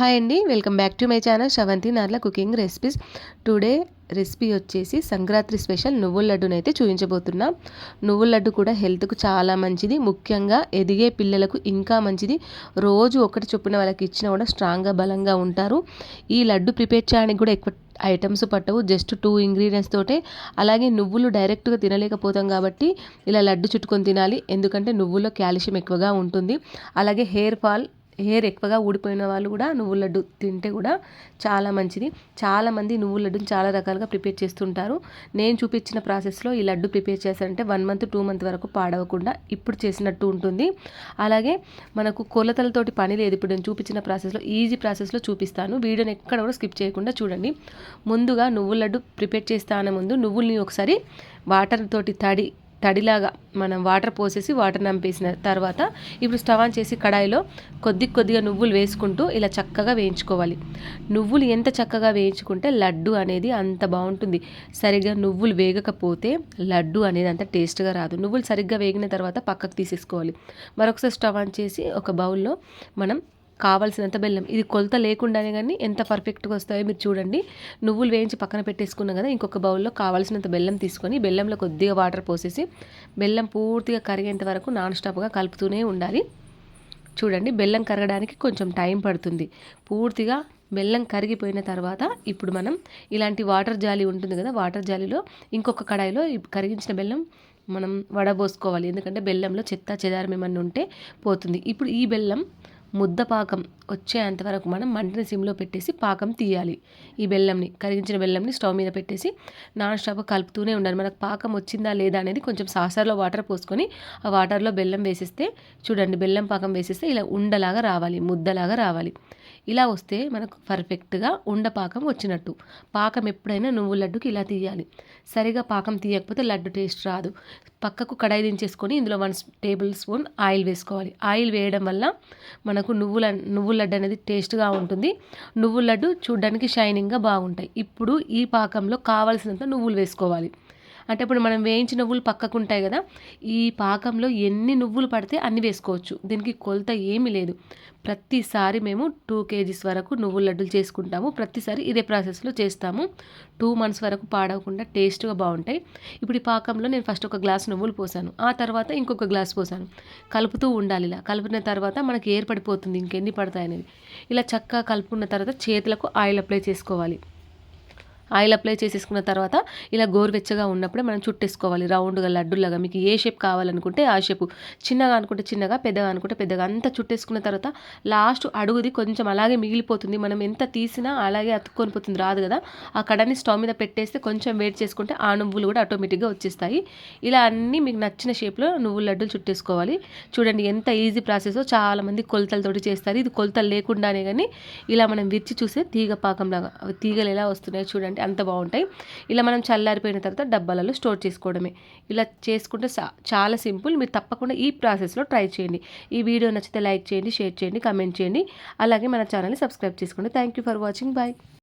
Hi అండి welcome back to my channel Shavanthi Narla cooking recipes. Today recipe వచ్చేసి Sankranti special నువ్వుల లడ్డును అయితే చూపించబోతున్నా. నువ్వుల లడ్డు కూడా హెల్త్కు చాలా మంచిది ముఖ్యంగా ఎదిగే పిల్లలకు ఇంకా మంచిది. రోజు ఒకటి చొప్పున వాళ్ళకి ఇచ్చినా కూడా స్ట్రాంగ్గా బలంగా ఉంటారు. ఈ లడ్డు ప్రిపేర్ చేయడానికి కూడా ఎక్కువ ఐటమ్స్ పట్టవు జస్ట్ టూ ఇంగ్రీడియంట్స్ తోటే. అలాగే నువ్వులు డైరెక్ట్గా తినలేకపోతాం కాబట్టి ఇలా లడ్డు చుట్టుకొని తినాలి ఎందుకంటే నువ్వుల్లో కాల్షియం ఎక్కువగా ఉంటుంది. అలాగే హెయిర్ ఫాల్ హెయిర్ ఎక్కువగా ఊడిపోయిన వాళ్ళు కూడా నువ్వుల లడ్డు తింటే కూడా చాలా మంచిది. చాలామంది నువ్వుల లడ్డుని చాలా రకాలుగా ప్రిపేర్ చేస్తుంటారు. నేను చూపించిన ప్రాసెస్లో ఈ లడ్డు ప్రిపేర్ చేశారంటే వన్ మంత్ టూ మంత్ వరకు పాడవకుండా ఇప్పుడు చేసినట్టు ఉంటుంది. అలాగే మనకు కొలతలతోటి పని లేదు. ఇప్పుడు నేను చూపించిన ప్రాసెస్లో ఈజీ ప్రాసెస్లో చూపిస్తాను. వీడియోని ఎక్కడ కూడా స్కిప్ చేయకుండా చూడండి. ముందుగా నువ్వుల లడ్డు ప్రిపేర్ చేస్తానే ముందు నువ్వుల్ని ఒకసారి వాటర్ తోటి తడి తడిలాగా మనం వాటర్ పోసేసి వాటర్ నంపేసిన తర్వాత ఇప్పుడు స్టవ్ ఆన్ చేసి కడాయిలో కొద్ది కొద్దిగా నువ్వులు వేసుకుంటూ ఇలా చక్కగా వేయించుకోవాలి. నువ్వులు ఎంత చక్కగా వేయించుకుంటే లడ్డు అనేది అంత బాగుంటుంది. సరిగ్గా నువ్వులు వేగకపోతే లడ్డు అనేది అంత టేస్ట్గా రాదు. నువ్వులు సరిగ్గా వేగిన తర్వాత పక్కకు తీసేసుకోవాలి. మరొకసారి స్టవ్ ఆన్ చేసి ఒక బౌల్లో మనం కావాల్సినంత బెల్లం. ఇది కొలత లేకుండానే కానీ ఎంత పర్ఫెక్ట్గా వస్తాయో మీరు చూడండి. నువ్వులు వేయించి పక్కన పెట్టేసుకున్నాం కదా ఇంకొక బౌల్లో కావాల్సినంత బెల్లం తీసుకొని బెల్లంలో కొద్దిగా వాటర్ పోసేసి బెల్లం పూర్తిగా కరిగేంత వరకు నాన్ స్టాప్గా కలుపుతూనే ఉండాలి. చూడండి బెల్లం కరగడానికి కొంచెం టైం పడుతుంది. పూర్తిగా బెల్లం కరిగిపోయిన తర్వాత ఇప్పుడు మనం ఇలాంటి వాటర్ జాలి ఉంటుంది కదా వాటర్ జాలిలో ఇంకొక కడాయిలో కరిగించిన బెల్లం మనం వడబోసుకోవాలి. ఎందుకంటే బెల్లంలో చెత్త చెదారం ఏమన్నా ఉంటే పోతుంది. ఇప్పుడు ఈ బెల్లం ముద్ద పాకం వచ్చేంత వరకు మనం మంటని సిమ్లో పెట్టేసి పాకం తీయాలి. ఈ బెల్లంని కరిగించిన బెల్లంని స్టవ్ మీద పెట్టేసి నాన్ స్టాప్ కలుపుతూనే ఉండాలి. మనకు పాకం వచ్చిందా లేదా అనేది కొంచెం సాసర్లో వాటర్ పోసుకొని ఆ వాటర్లో బెల్లం వేసేస్తే చూడండి బెల్లం పాకం వేసేస్తే ఇలా ఉండలాగా రావాలి ముద్దలాగా రావాలి. ఇలా వస్తే మనకు పర్ఫెక్ట్గా ఉండపాకం వచ్చినట్టు. పాకం ఎప్పుడైనా నువ్వు లడ్డుకి ఇలా తీయాలి. సరిగా పాకం తీయకపోతే లడ్డు టేస్ట్ రాదు. పక్కకు కడాయి దించేసుకొని ఇందులో వన్ టేబుల్ స్పూన్ ఆయిల్ వేసుకోవాలి. ఆయిల్ వేయడం వల్ల మనకు నువ్వుల నువ్వుల లడ్డు అనేది టేస్ట్గా ఉంటుంది. నువ్వుల లడ్డు చూడడానికి షైనింగ్గా బాగుంటాయి. ఇప్పుడు ఈ పాకంలో కావలసినంత నువ్వులు వేసుకోవాలి. అంటే ఇప్పుడు మనం వేయించిన నువ్వులు పక్కకు ఉంటాయి కదా ఈ పాకంలో ఎన్ని నువ్వులు పడితే అన్ని వేసుకోవచ్చు. దీనికి కొలత ఏమీ లేదు. ప్రతిసారి మేము టూ కేజీస్ వరకు నువ్వుల లడ్డులు చేసుకుంటాము. ప్రతిసారి ఇదే ప్రాసెస్లో చేస్తాము. టూ మంత్స్ వరకు పాడవకుండా టేస్ట్గా బాగుంటాయి. ఇప్పుడు ఈ పాకంలో నేను ఫస్ట్ ఒక గ్లాస్ నువ్వులు పోసాను. ఆ తర్వాత ఇంకొక గ్లాస్ పోసాను. కలుపుతూ ఉండాలి ఇలా. కలిపిన తర్వాత మనకి ఏర్పడిపోతుంది ఇంకెన్ని పడతాయనేది. ఇలా చక్కగా కలుపుకున్న తర్వాత చేతులకు ఆయిల్ అప్లై చేసుకోవాలి. ఆయిల్ అప్లై చేసేసుకున్న తర్వాత ఇలా గోరువెచ్చగా ఉన్నప్పుడే మనం చుట్టేసుకోవాలి. రౌండ్గా లడ్డులాగా. మీకు ఏ షేప్ కావాలనుకుంటే ఆ షేపు. చిన్నగా అనుకుంటే చిన్నగా పెద్దగా అనుకుంటే పెద్దగా. అంతా చుట్టేసుకున్న తర్వాత లాస్ట్ అడుగుది కొంచెం అలాగే మిగిలిపోతుంది. మనం ఎంత తీసినా అలాగే అతుక్కొని పోతుంది. రాదు కదా. ఆ కడాన్ని స్టవ్ మీద పెట్టేస్తే కొంచెం వేడి చేసుకుంటే ఆ నువ్వులు కూడా ఆటోమేటిక్గా వచ్చేస్తాయి. ఇలా అన్నీ మీకు నచ్చిన షేప్లో నువ్వుల లడ్డులు చుట్టేసుకోవాలి. చూడండి ఎంత ఈజీ ప్రాసెసో చాలామంది కొలతలతోటి చేస్తారు. ఇది కొలతలు లేకుండానే కానీ ఇలా మనం విరిచి చూస్తే తీగ పాకంలాగా తీగలు ఎలా వస్తున్నాయో చూడండి. అంత బాగుంటాయి. ఇలా మనం చల్లారిపోయిన తర్వాత డబ్బాలలో స్టోర్ చేసుకోవడమే. ఇలా చేసుకుంటే చాలా సింపుల్. మీరు తప్పకుండా ఈ ప్రాసెస్లో ట్రై చేయండి. ఈ వీడియో నచ్చితే లైక్ చేయండి షేర్ చేయండి కమెంట్ చేయండి. అలాగే మన ఛానల్ని సబ్స్క్రైబ్ చేసుకోండి. Thank you for watching. Bye.